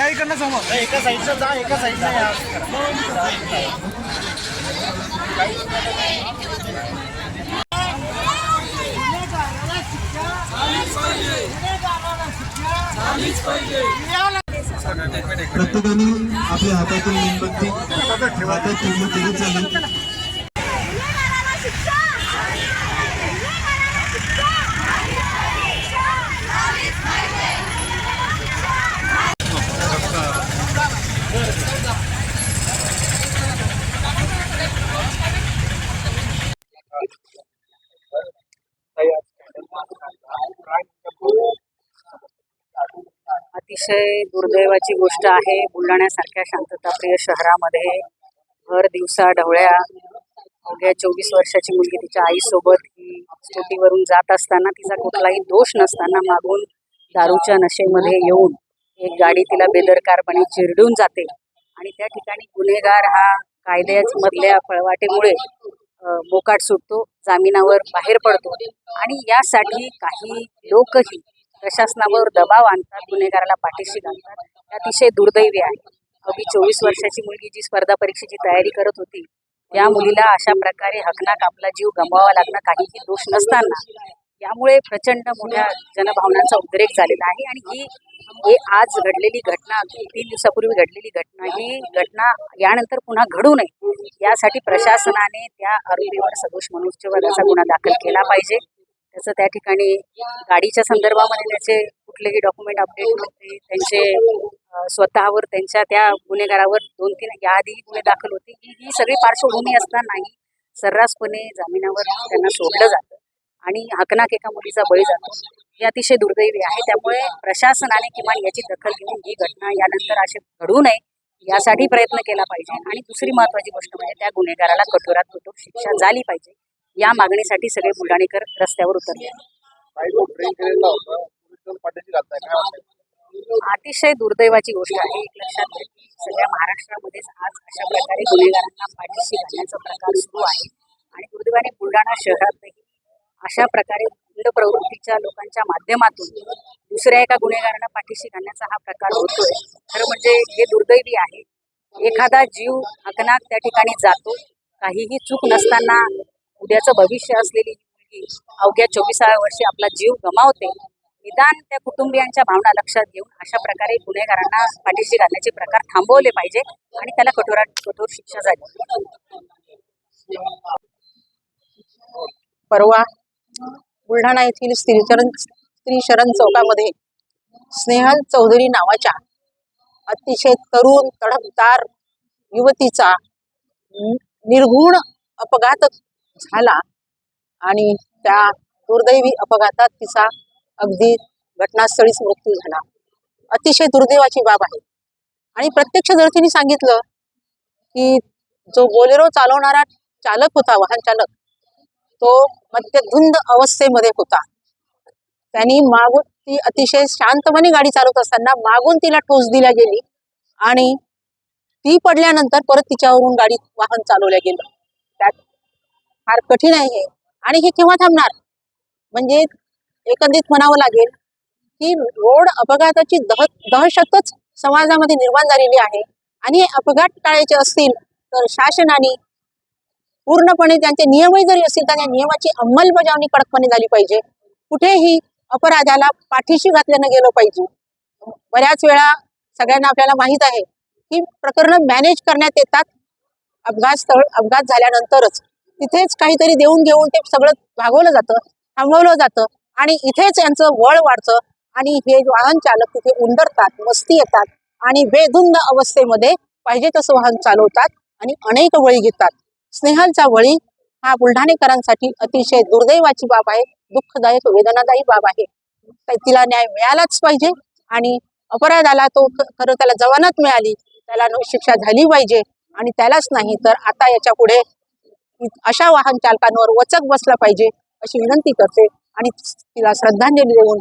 या इकडनं समोर. एका साईडला जा एका साईडला या. प्रत्येकाने आपल्या हातातून मेणबत्ती हातात ठेवली तरी चालेल अतिशय दुर्दैवाची गोष्ट आहे. बुलढाण्यासारख्या शांतताप्रिय शहरामध्ये भर दिवसा ढवळ्या अवघ्या चोवीस वर्षाची मुलगी तिच्या आईसोबत ही स्कूटीवरून जात असताना तिचा कुठलाही दोष नसताना मागून दारूच्या नशेमध्ये येऊन एक गाडी तिला बेदरकारपणे चिरडून जाते. आणि त्या ठिकाणी गुन्हेगार हा कायद्यामधल्या पळवाटेमुळे मोकाट सुटतो जामिनावर बाहेर पडतो. आणि यासाठी काही लोकही प्रशासनावर दबाव आणतात गुन्हेगाराला पाठीशी घालतात. अतिशय दुर्दैवी आहे. अगदी चोवीस वर्षाची मुलगी जी स्पर्धा परीक्षेची तयारी करत होती त्या मुलीला अशा प्रकारे हकनाक आपला जीव गमवावा लागणं काहीही दोष नसताना यामुळे प्रचंड मोठ्या जनभावनांचा उद्रेक झालेला आहे. आणि ही हे आज घडलेली घटना तीन दिवसापूर्वी घडलेली घटना ही घटना यानंतर पुन्हा घडू नये यासाठी प्रशासनाने त्या आरोपीवर सदोष मनुष्यवधाचा गुन्हा दाखल केला पाहिजे. त्याचं त्या ठिकाणी गाडीच्या संदर्भामध्ये त्याचे कुठलेही डॉक्युमेंट अपडेट नव्हते. त्यांचे स्वतःवर त्यांच्या त्या गुन्हेगारावर दोन तीन याआधी गुन्हे दाखल होते. ही ही सगळी पार्श्वभूमी असतानाही सर्रासपणे जामिनावर त्यांना सोडलं जातं आणि हकनाक एका मुलीचा बळी जातो. हे अतिशय दुर्दैवी आहे. त्यामुळे प्रशासनाने किमान याची दखल घेऊन ही घटना यानंतर असे घडू नये यासाठी प्रयत्न केला पाहिजे. आणि दुसरी महत्वाची गोष्ट म्हणजे त्या गुन्हेगाराला कठोरात कठोर शिक्षा झाली पाहिजे. या मागणीसाठी सगळे बुलढाणेकर रस्त्यावर उतरले. अतिशय दुर्दैवाची गोष्ट आहे. एक लक्षात घ्या की सगळ्या महाराष्ट्रामध्येच आज अशा प्रकारे गुन्हेगारांना पाठीशी घालण्याचा प्रकार सुरू आहे. आणि दुर्दैवाने बुलढाणा शहरातही अशा प्रकारे गुंड प्रवृत्तीच्या लोकांच्या माध्यमातून दुसऱ्या एका गुन्हेगारांना पाठीशी घालण्याचा हा प्रकार होतोय. खरं म्हणजे हे दुर्दैवी आहे. एखादा जीव हकनाक त्या ठिकाणी जातो. काहीही चूक नसताना उद्याचं भविष्य असलेली मुलगी अवघ्या चोवीसाव्या वर्षी आपला जीव गमावते निदान त्या कुटुंबियांच्या भावना लक्षात घेऊन अशा प्रकारे गुन्हेगारांना पाठीशी घालण्याचे प्रकार थांबवले पाहिजे आणि त्याला कठोरात कठोर शिक्षा झाली. परवा बुलढाणा येथील स्त्रीचरण स्त्री शरण चौकामध्ये स्नेहल चौधरी नावाच्या अतिशय तरुण तडफदार युवतीचा निर्गुण अपघात झाला आणि त्या दुर्दैवी अपघातात तिचा अगदी घटनास्थळीच मृत्यू झाला. अतिशय दुर्दैवाची बाब आहे. आणि प्रत्यक्ष तिने सांगितलं की जो बोलेरो चालवणारा चालक होता वाहन चालक तो मद्यधुंद अवस्थेमध्ये होता. त्यांनी मागून ती अतिशय शांतपणे गाडी चालवत असताना मागून तिला ठोस दिल्या गेली आणि ती पडल्यानंतर परत तिच्यावरून गाडी वाहन चालवल्या गेलं. फार कठीण आहे. हे आणि हे केव्हा थांबणार? म्हणजे एकंदरीत म्हणावं लागेल की रोड अपघाताची दह दहशतच समाजामध्ये निर्माण झालेली आहे. आणि हे अपघात टाळायचे असतील तर शासनाने पूर्णपणे त्यांचे नियमही जरी असतील तर त्या नियमाची अंमलबजावणी कडकपणे झाली पाहिजे. कुठेही अपराधाला पाठीशी घातल्यानं गेलं पाहिजे. बऱ्याच वेळा सगळ्यांना आपल्याला माहीत आहे की प्रकरणं मॅनेज करण्यात येतात अपघात स्थळ अपघात झाल्यानंतरच. तिथेच काहीतरी देऊन घेऊन ते सगळं भागवलं जातं थांबवलं जातं आणि इथेच यांचं वळ वाढतं आणि हे वाहन चालक तिथे उंदरतात मस्ती येतात आणि बेधुंद अवस्थेमध्ये पाहिजे तसं वाहन चालवतात आणि अनेक वळी घेतात. स्नेहांचा वळी हा बुलढाणेकरांसाठी अतिशय दुर्दैवाची बाब आहे दुःखदायक वेदनादायी बाब आहे. तिला न्याय मिळालाच पाहिजे आणि अपराधाला तो खरं त्याला जवानात मिळाली त्याला शिक्षा झाली पाहिजे आणि त्यालाच नाही तर आता याच्यापुढे अशा वाहन चालकांवर वचक बसला पाहिजे अशी विनंती करते आणि तिला श्रद्धांजली देऊन